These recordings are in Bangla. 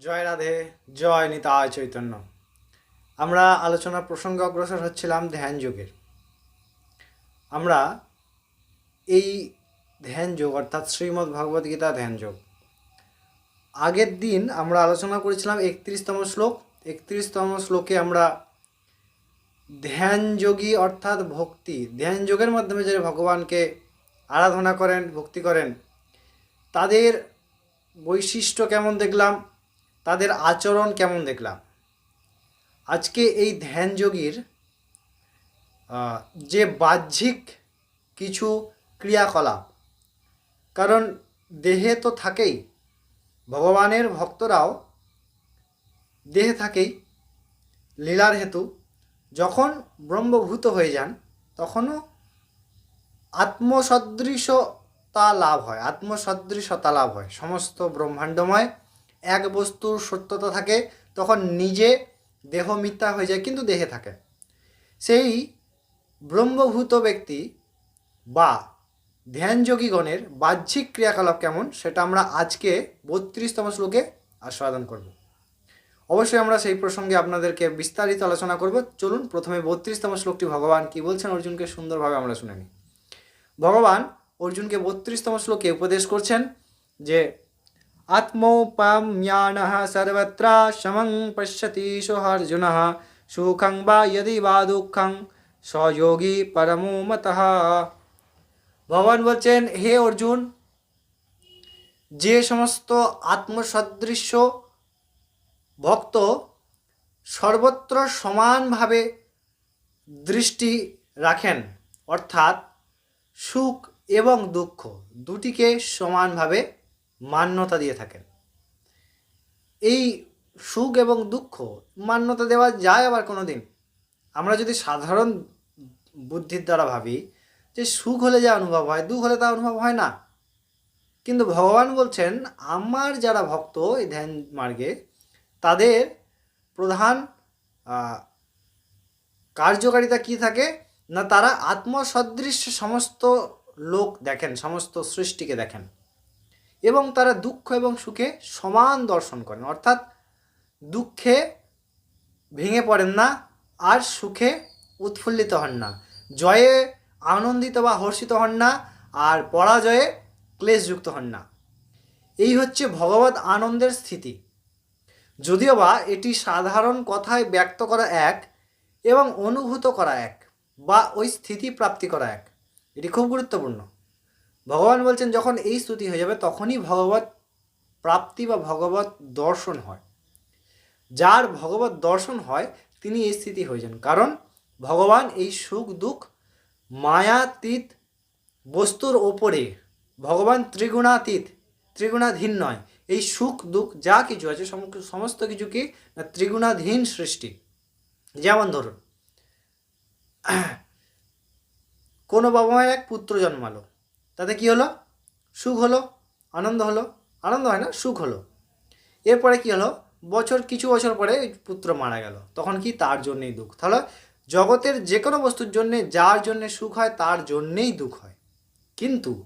জয় রাধে, জয় নিতায় চৈতন্য। আমরা আলোচনার প্রসঙ্গে অগ্রসর হচ্ছিলাম ধ্যান যোগের। আমরা এই ধ্যান যোগ, অর্থাৎ শ্রীমদ্ ভগবদ গীতা ধ্যান যোগ, আগের দিন আমরা আলোচনা করেছিলাম একত্রিশতম শ্লোক। একত্রিশতম শ্লোকে আমরা ধ্যান যোগী, অর্থাৎ ভক্তি, ধ্যান যোগের মাধ্যমে যারা ভগবানকে আরাধনা করেন, ভক্তি করেন, তাদের বৈশিষ্ট্য কেমন দেখলাম? তাদের আচরণ কেমন দেখলাম? আজকে এই ধ্যানযোগীর আহ, যে বাহ্যিক কিছু ক্রিয়াকলাপ কারণ দেহে তো থাকেই ভগবানের ভক্তরাও দেহে থাকেই লীলার হেতু যখন ব্রহ্মভূত হয়ে যান তখনও আত্মসদৃশতা লাভ হয় আত্মসদৃশতা লাভ হয় সমস্ত ব্রহ্মাণ্ডময় এক বস্তুর সত্যতা থাকে, তখন নিজে দেহ মিথ্যা হয়ে যায়, কিন্তু দেহে থাকে। সেই ব্রহ্মভূত ব্যক্তি বা ধ্যানযোগীগণের বাহ্যিক ক্রিয়াকলাপ কেমন, সেটা আমরা আজকে বত্রিশতম শ্লোকে আস্বাদন করব। অবশ্যই আমরা সেই প্রসঙ্গে আপনাদেরকে বিস্তারিত আলোচনা করব। চলুন, প্রথমে বত্রিশতম শ্লোকটি ভগবান কি বলছেন, অর্জুনকে সুন্দরভাবে আমরা শুনে নিই। ভগবান অর্জুনকে বত্রিশতম শ্লোকে উপদেশ করছেন যে সর্বত্র সমং পশ্যতি সোহার্জুন সুখং বা যদি বা দুঃখং সযোগী পরমো মতঃ ভগবান বলছেন হে অর্জুন যে সমস্ত আত্মসদৃশ্য ভক্ত সর্বত্র সমানভাবে দৃষ্টি রাখেন, অর্থাৎ সুখ এবং দুঃখ দুটিকে সমানভাবে মান্যতা দিয়ে থাকেন। এই সুখ এবং দুঃখ মান্যতা দেওয়া যায় আবার কোনো দিন আমরা যদি সাধারণ বুদ্ধির দ্বারা ভাবি যে সুখ হলে যা অনুভব হয়, দুঃখ হলে তা অনুভব হয় না। কিন্তু ভগবান বলছেন, আমার যারা ভক্ত এই ধ্যান মার্গে, তাদের প্রধান কার্যকারিতা কি থাকে? না তারা আত্মসদৃশ্য সমস্ত লোক দেখেন, সমস্ত সৃষ্টিকে দেখেন। এবং তারা দুঃখ এবং সুখে সমান দর্শন করেন। অর্থাৎ দুঃখে ভেঙে পড়েন না, আর সুখে উৎফুল্লিত হন না। জয়ে আনন্দিত বা হর্ষিত হন না, আর পরাজয়ে ক্লেশযুক্ত হন না। এই হচ্ছে ভগবত আনন্দের স্থিতি। যদিও বা এটি সাধারণ কথায় ব্যক্ত করা এক এবং অনুভূত করা এক বা ওই স্থিতি প্রাপ্তি করা এক। এটি খুব গুরুত্বপূর্ণ। ভগবান বলছেন, যখন এই স্তুতি হয়ে যাবে, তখনই ভগবত প্রাপ্তি বা ভগবত দর্শন হয়। যার ভগবত দর্শন হয়, তিনি এই স্থিতি হয়ে যান। কারণ ভগবান এই সুখ, দুঃখ, মায়াতীত বস্তুর ওপরে, ভগবান ত্রিগুণাতীত, ত্রিগুণাধীন নয়। এই সুখ, দুঃখ, যা কিছু আছে, সম- সমস্ত কিছু কি ত্রিগুণাধীন সৃষ্টি। যেমন ধরুন, কোনো বাবা মায়ের এক পুত্র জন্মালো। তাতে কি হলো? সুখ হলো, আনন্দ হলো। আনন্দ হয় না, সুখ হলো। এরপরে কি হলো? বছর, কিছু বছর পরে পুত্র মারা গেল। তখন কি? তার জন্যেই দুঃখ। তাহলে জগতের যে কোনো বস্তুর জন্যে যার জন্যে সুখ হয়, তার জন্যেই দুঃখ হয়। কিন্তু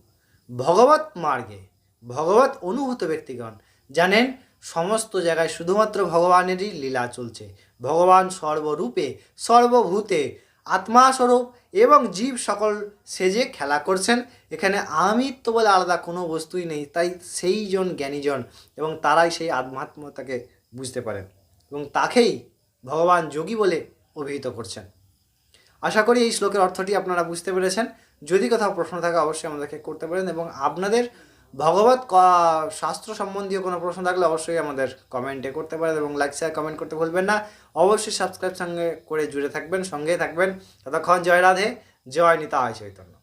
ভগবত মার্গে ভগবত অনুভূত ব্যক্তিগণ জানেন, সমস্ত জায়গায় শুধুমাত্র ভগবানেরই লীলা চলছে। ভগবান সর্বরূপে, সর্বভূতে আত্মাস্বরূপ এবং জীব সকল সেজে খেলা করছেন, এখানে আমিত্ব বলে আলাদা কোনো বস্তুই নেই, তাই সেই জন জ্ঞানীজন এবং তারাই সেই আত্মাত্মতাকে বুঝতে পারেন এবং তাকেই ভগবান যোগী বলে অভিহিত করছেন। আশা করি এই শ্লোকের অর্থটি আপনারা বুঝতে পেরেছেন। যদি কোথাও প্রশ্ন থাকে, অবশ্যই আমাদেরকে করতে পারেন এবং আপনাদের ভগবত শাস্ত্র সম্বন্ধীয় কোনো প্রশ্ন থাকলে অবশ্যই আমাদের কমেন্টে করতে পারেন এবং লাইক শেয়ার কমেন্ট করতে ভুলবেন না। অবশ্যই সাবস্ক্রাইব সঙ্গে করে জুড়ে থাকবেন, সঙ্গেই থাকবেন। ততক্ষণ জয় রাধে, জয় নিতা চৈতন্য।